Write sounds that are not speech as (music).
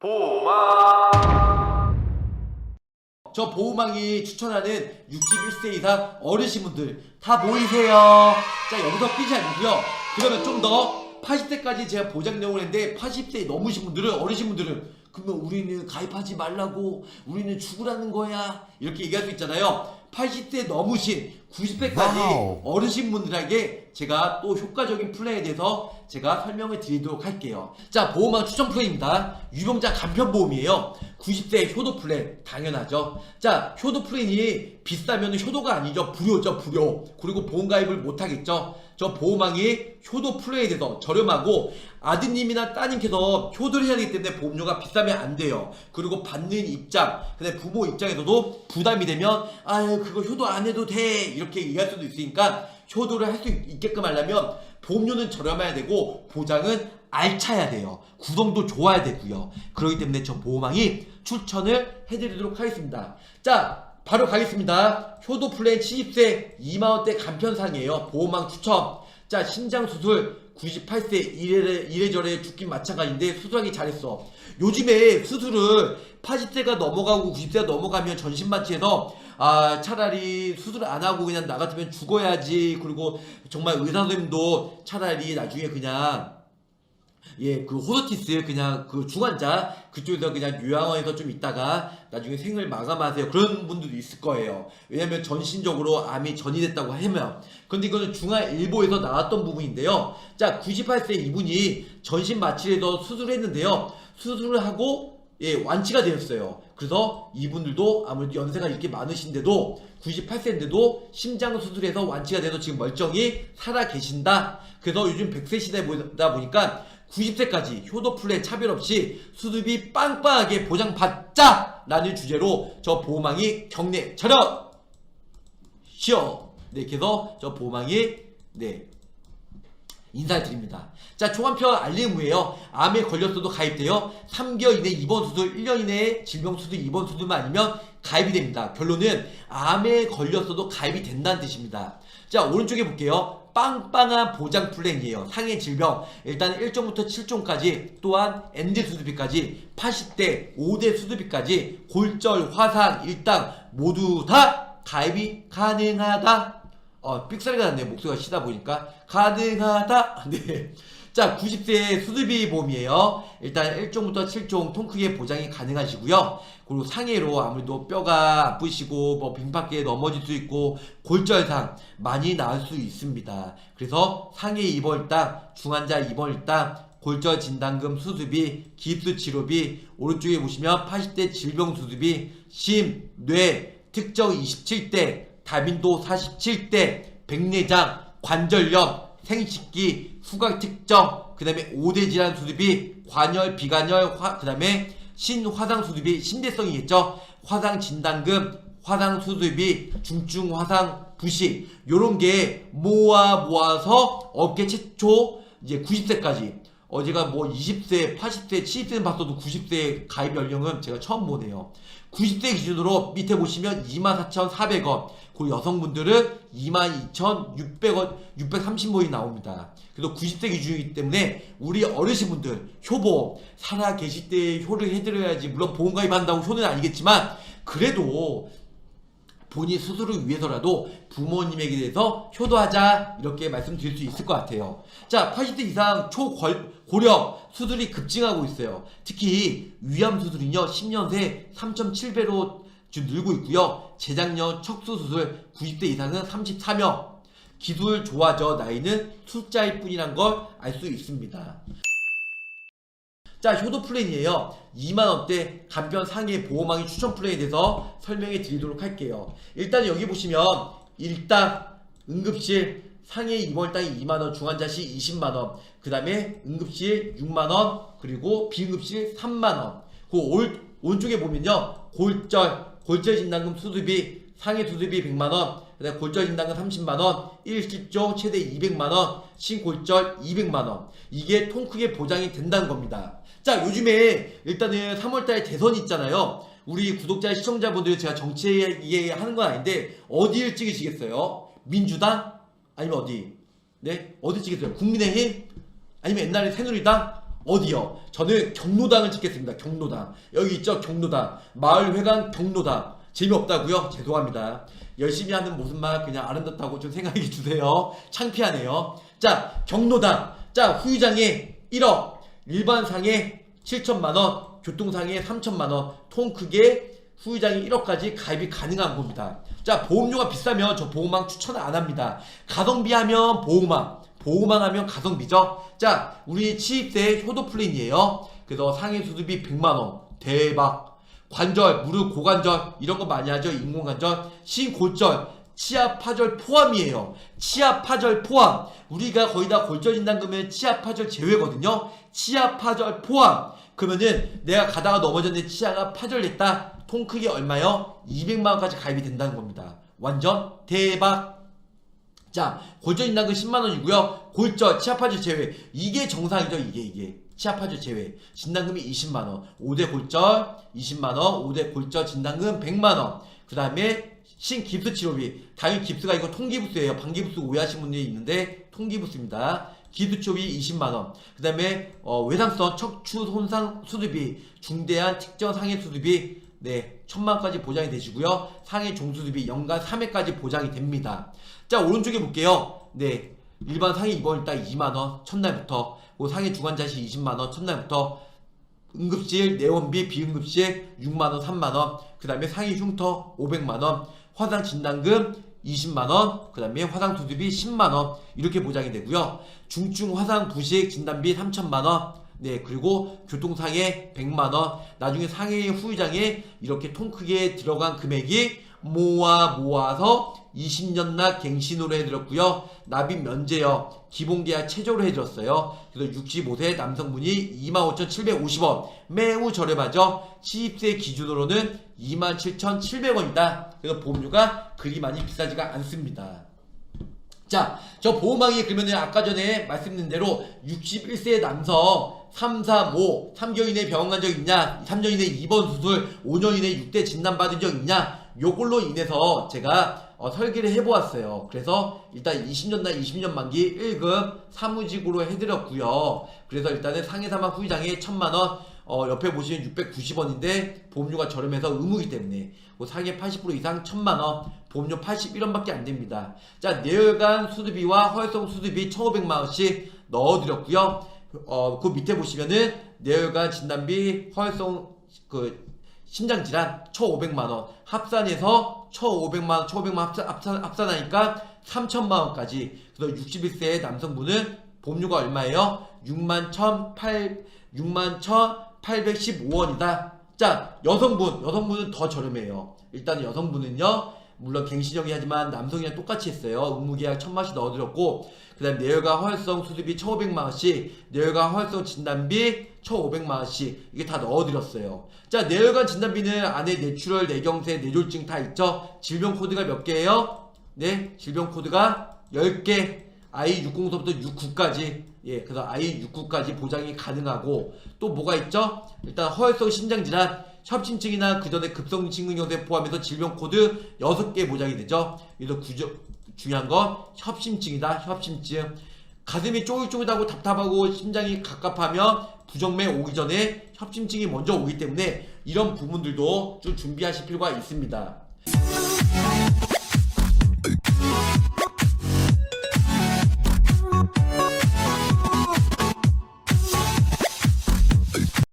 보호막 저 보호망이 추천하는 61세 이상 어르신분들 다 모이세요. 자 여기서 끝이 아니고요. 그러면 좀 더 80세까지 제가 보장 내용을 했는데 80세 넘으신 분들은 어르신분들은 그러면 우리는 가입하지 말라고 우리는 죽으라는 거야 이렇게 얘기할 수 있잖아요. 80세 넘으신 90세까지 와우. 어르신분들에게 제가 또 효과적인 플레이에 대해서 제가 설명을 드리도록 할게요. 자, 보호망 추천 플랜입니다. 유병자 간편 보험이에요. 90세 효도 플랜, 당연하죠. 자, 효도 플랜이 비싸면 효도가 아니죠. 불효죠, 불효. 그리고 보험 가입을 못 하겠죠. 저 보호망이 효도 플랜에 대해서 저렴하고 아드님이나 따님께서 효도를 해야 되기 때문에 보험료가 비싸면 안 돼요. 그리고 받는 입장, 근데 부모 입장에서도 부담이 되면 아유 그거 효도 안 해도 돼 이렇게 얘기할 수도 있으니까 효도를 할 수 있게끔 하려면 보험료는 저렴해야 되고 보장은 알차야 돼요. 구성도 좋아야 되고요. 그렇기 때문에 저 보호망이 추천을 해드리도록 하겠습니다. 자. 바로 가겠습니다. 효도 플랜 70세 2만원대 간편상이에요. 보호망 추천. 자, 신장 수술 98세 이래, 이래저래 죽긴 마찬가지인데 수술하기 잘했어. 요즘에 수술을 80세가 넘어가고 90세가 넘어가면 전신마취해서 아 차라리 수술 안 하고 그냥 나 같으면 죽어야지 그리고 정말 의사 선생님도 차라리 나중에 그냥 예, 그 호스티스 그냥 그 중환자 그쪽에서 그냥 요양원에서 좀 있다가 나중에 생을 마감하세요. 그런 분들도 있을 거예요. 왜냐면 전신적으로 암이 전이됐다고 하면. 근데 이거는 중앙일보에서 나왔던 부분인데요. 자, 98세 이분이 전신 마취에서 수술했는데요. 수술을 하고 예, 완치가 되었어요. 그래서 이분들도 아무래도 연세가 이렇게 많으신데도 98세인데도 심장 수술해서 완치가 돼서 지금 멀쩡히 살아 계신다. 그래서 요즘 100세 시대다 보니까 90세까지 효도 플랜 차별 없이 수습이 빵빵하게 보장받자! 라는 주제로 저 보호망이 경례 차렷! 쉬어! 네, 그래서 저 보호망이 네, 인사를 드립니다. 자, 초간편 알림 후에요. 암에 걸렸어도 가입돼요. 3개월 이내 입원 수술, 1년 이내에 질병 수술, 입원 수술만 아니면 가입이 됩니다. 결론은 암에 걸렸어도 가입이 된다는 뜻입니다. 자, 오른쪽에 볼게요. 빵빵한 보장 플랜이에요. 상해 질병. 일단 1종부터 7종까지 또한 엔드 수술비까지 80대 5대 수술비까지 골절, 화상, 일당 모두 다 가입이 가능하다. 어, 삑사리가 났네요. 목소리가 쉬다 보니까. 가능하다. (laughs) 네. 자, 90세 수술비 보험이에요. 일단 1종부터 7종 통 크게 보장이 가능하시고요. 그리고 상해로 아무래도 뼈가 아프시고 뭐 빙판기에 넘어질 수 있고 골절상 많이 나을 수 있습니다. 그래서 상해 입원일당, 중환자 입원일당, 골절 진단금 수술비, 깁스 치료비, 오른쪽에 보시면 80대 질병 수술비, 심, 뇌, 특정 27대, 다빈도 47대, 백내장, 관절염, 생식기, 후각 특정, 그 다음에 5대 질환 수술비, 관열, 비관열, 그 다음에 신화상 수술비, 심대성이겠죠? 화상 진단금, 화상 수술비, 중증 화상 부식, 요런 게 모아 모아서 업계 최초 이제 90세까지 어, 제가 뭐 20세, 80세, 70세는 봤어도 90세 가입 연령은 제가 처음 보네요. 90세 기준으로 밑에 보시면 24,400원, 그 여성분들은 22,600원, 630원이 나옵니다. 그래서 90세 기준이기 때문에 우리 어르신분들 효보험 살아 계실 때 효를 해드려야지 물론 보험 가입한다고 효는 아니겠지만 그래도 본인 스스로를 위해서라도 부모님에게 대해서 효도하자 이렇게 말씀드릴 수 있을 것 같아요. 자, 80대 이상 초고령 수술이 급증하고 있어요. 특히 위암 수술은요 10년 새 3.7배로 지금 늘고 있고요. 재작년 척수 수술 90대 이상은 34명. 기술 좋아져 나이는 숫자일 뿐이란 걸 알 수 있습니다. 자, 효도 플랜이에요. 2만원대 간편 상해 보호망이 추천 플랜에 대해서 설명해 드리도록 할게요. 일단 여기 보시면 일당 응급실 상해 입원당이 2만원, 중환자 시 20만원, 그 다음에 응급실 6만원, 그리고 비응급실 3만원. 그 올, 오른쪽에 보면요. 골절, 골절 진단금 수술비, 상해 수술비 100만원, 그 다음에 골절 진단금 30만원, 일실종 최대 200만원, 신골절 200만원. 이게 통 크게 보장이 된다는 겁니다. 자, 요즘에 일단은 3월달에 대선이 있잖아요. 우리 구독자, 시청자분들 제가 정치 얘기하는 건 아닌데, 어디를 찍으시겠어요? 민주당? 아니면 어디? 네? 어디 찍겠어요? 국민의힘? 아니면 옛날에 새누리당? 어디요? 저는 경로당을 찍겠습니다. 경로당. 여기 있죠? 경로당. 마을회관 경로당. 재미없다고요? 죄송합니다. 열심히 하는 모습만 그냥 아름답다고 좀 생각해 주세요. 창피하네요. 자, 경로당. 자, 후유장에 1억, 일반상에 7천만원, 교통상에 3천만원, 통 크게 후유장이 1억까지 가입이 가능한 겁니다. 자, 보험료가 비싸면 저 보험왕 추천을 안 합니다. 가성비 하면 보험왕, 보험왕 하면 가성비죠. 자, 우리 치입세 효도플랜이에요. 그래서 상해 수수비 100만원. 대박. 관절, 무릎, 고관절, 이런 거 많이 하죠. 인공관절, 신골절, 치아 파절 포함이에요. 치아 파절 포함. 우리가 거의 다 골절 그러면 치아 파절 제외거든요. 치아 파절 포함. 그러면은 내가 가다가 넘어졌는데 치아가 파절됐다. 통 크기 얼마요? 200만 원까지 가입이 된다는 겁니다. 완전 대박. 자, 골절 진단금 10만 원이고요. 골절, 치아 파절 제외. 이게 정상이죠, 이게 이게. 치아 파절 제외. 진단금이 20만 원. 5대 골절 20만 원, 5대 골절 진단금 100만 원. 그 다음에 신깁스 치료비. 당연히 깁스가 이거 통기부스예요. 방기부스 오해하신 분들이 있는데 통기부스입니다. 기부 치료비 20만 원. 그 다음에 어, 외상성 척추 손상 수술비, 중대한 특정 상해 수술비 네, 천만 원까지 보장이 되시고요. 상해 종수술비 연간 3회까지 보장이 됩니다. 자, 오른쪽에 볼게요. 네. 일반 상해 입원일 딱 2만 원 첫날부터 그 상해 중환자실 20만 원 첫날부터 응급실 내원비 비응급실 6만 원 3만 원 그 다음에 상해 흉터 500만 원 화상 진단금 20만 원 그 다음에 화상 수술비 10만 원 이렇게 보장이 되고요. 중증 화상 부식 진단비 3천만 원 네, 그리고 교통상해 100만 원. 나중에 상해 후유장에 이렇게 통 크게 들어간 금액이 모아 모아서 20년 납 갱신으로 해드렸고요. 납입 면제요. 기본계약 최저로 해드렸어요. 그래서 65세 남성분이 25,750원. 매우 저렴하죠. 시입세 기준으로는 27,700원이다. 그래서 보험료가 그리 많이 비싸지가 않습니다. 자, 저 보호망이 그러면은 아까 전에 말씀드린 대로 61세 남성 3, 3, 5, 3개월 이내 병원 간 적 있냐? 3년 이내 입원 수술, 5년 이내 6대 진단 받은 적 있냐? 요걸로 인해서 제가 어, 설계를 해보았어요. 그래서 일단 20년 날 20년 만기 1급 사무직으로 해드렸고요. 그래서 일단은 상해사망 후유장에 1000만원, 어, 옆에 보시면 690원인데 보험료가 저렴해서 의무이기 때문에 그 상해 80% 이상 1000만원, 보험료 81원밖에 안 됩니다. 자, 내혈관 수술비와 허혈성 수술비 1500만원씩 넣어드렸고요. 어, 그 밑에 보시면은 내혈관 진단비, 허혈성 그 심장질환 1,500만원 합산해서 1,500만원, 1,500만원 합산, 합산, 합산하니까 3천만원까지 그래서 61세 남성분은 보험료가 얼마예요? 6만 1,800, 6만 1,815원이다. 자, 여성분, 여성분은 더 저렴해요. 일단 여성분은요, 물론 갱신형이 하지만 남성이랑 똑같이 했어요. 의무계약 천만원씩 넣어드렸고, 그 다음 뇌혈관 허혈성 수술비 1,500만원씩, 뇌혈관 허혈성 진단비 1,500만원씩, 이게 다 넣어드렸어요. 자, 뇌혈관 진단비는 안에 뇌출혈, 뇌경색, 뇌졸중 다 있죠? 질병 코드가 몇 개예요? 네, 질병 코드가 10개. I60서부터 69까지 예, 그래서 I69까지 보장이 가능하고 또 뭐가 있죠? 일단 허혈성 심장질환, 협심증이나 그 전에 급성 심근경색 포함해서 질병 코드 6개 보장이 되죠. 그래서 구조, 중요한 건 협심증이다. 협심증. 가슴이 쪼글쪼글하고 답답하고 심장이 갑갑하면 부정맥 오기 전에 협심증이 먼저 오기 때문에 이런 부분들도 좀 준비하실 필요가 있습니다.